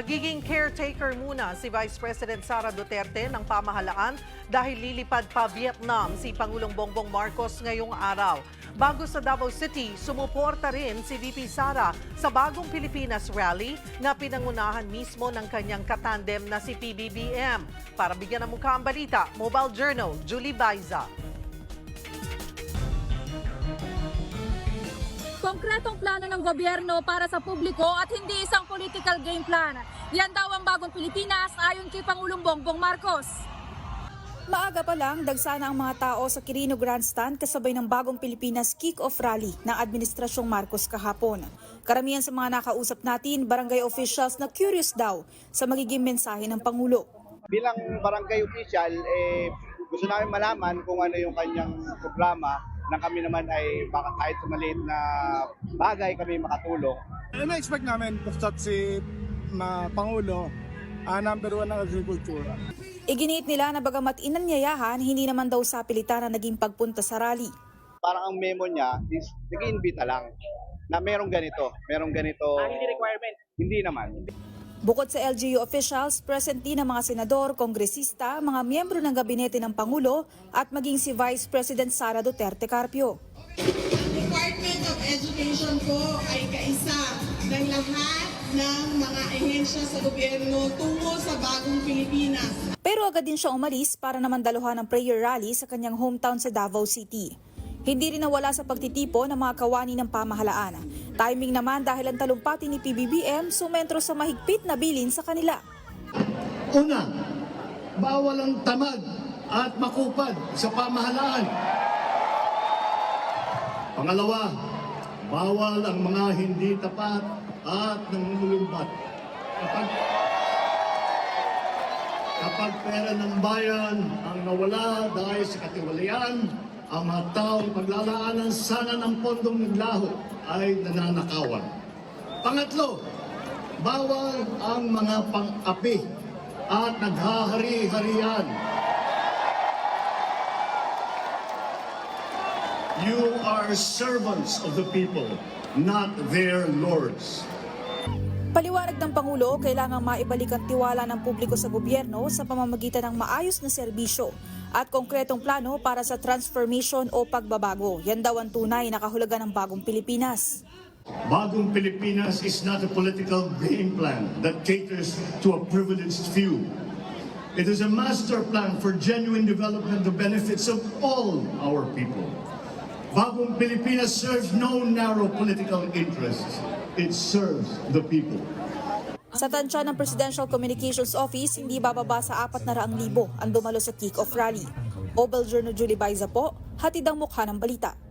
Magiging caretaker muna si Vice President Sara Duterte ng pamahalaan dahil lilipad pa Vietnam si Pangulong Bongbong Marcos ngayong araw. Bago sa Davao City, sumuporta rin si VP Sara sa Bagong Pilipinas Rally na pinangunahan mismo ng kanyang katandem na si PBBM. Para bigyan ng mukha ang balita, Mobile Journal, Julie Baiza. Konkretong plano ng gobyerno para sa publiko at hindi isang political game plan. Yan daw ang bagong Pilipinas ayon kay Pangulong Bongbong Marcos. Maaga pa lang, dagsana ang mga tao sa Quirino Grandstand kasabay ng bagong Pilipinas kick-off rally ng Administrasyong Marcos kahapon. Karamihan sa mga nakausap natin, barangay officials na curious daw sa magiging mensahe ng Pangulo. bilang barangay official, eh, gusto namin malaman kung ano yung kanyang programa na kami naman ay baka kahit sa maliit na bagay kami makatulong. Ano expect namin basta si ma, Pangulo, ah, number one ng agriculture. Iginiit nila na bagamat inanyayahan, hindi naman daw sa pilitan na naging pagpunta sa rally. Parang ang memo niya is nag-iimbita lang na merong ganito, merong ganito. hindi requirement? Hindi naman. Bukod sa LGU officials, present din ang mga senador, kongresista, mga miyembro ng gabinete ng Pangulo at maging si Vice President Sara Duterte Carpio. Department of Education po ay kaisa ng lahat ng mga ehensya sa gobyerno tungo sa bagong Pilipinas. Pero agad din siya umalis para naman daluhan ng prayer rally sa kanyang hometown sa Davao City. Hindi rin nawala sa pagtitipo ng mga kawani ng pamahalaan. Timing naman dahil ang talumpati ni PBBM sumentro sa mahigpit na bilin sa kanila. Una, bawal ang tamad at makupad sa pamahalaan. Pangalawa, bawal ang mga hindi tapat at nangungulumbat. Kapag, kapag pera ng bayan ang nawala dahil sa katiwalian, ang mga taong paglalaanan sana ng pondong naglaho ay nananakawan. Pangatlo, bawal ang mga pang-api at naghahari-harian. You are servants of the people, not their lords. Paliwanag ng Pangulo, kailangang maibalik ang tiwala ng publiko sa gobyerno sa pamamagitan ng maayos na serbisyo at konkretong plano para sa transformation o pagbabago. Yan daw ang tunay na kahulugan ng bagong Pilipinas. Bagong Pilipinas is not a political game plan that caters to a privileged few. It is a master plan for genuine development the benefits of all our people. Bagong Pilipinas serves no narrow political interests. It serves the people. Sa tansya ng Presidential Communications Office, hindi bababa sa 400,000 ang dumalo sa kick-off rally. Obel Journal Julie Baiza po, hatid ang mukha ng balita.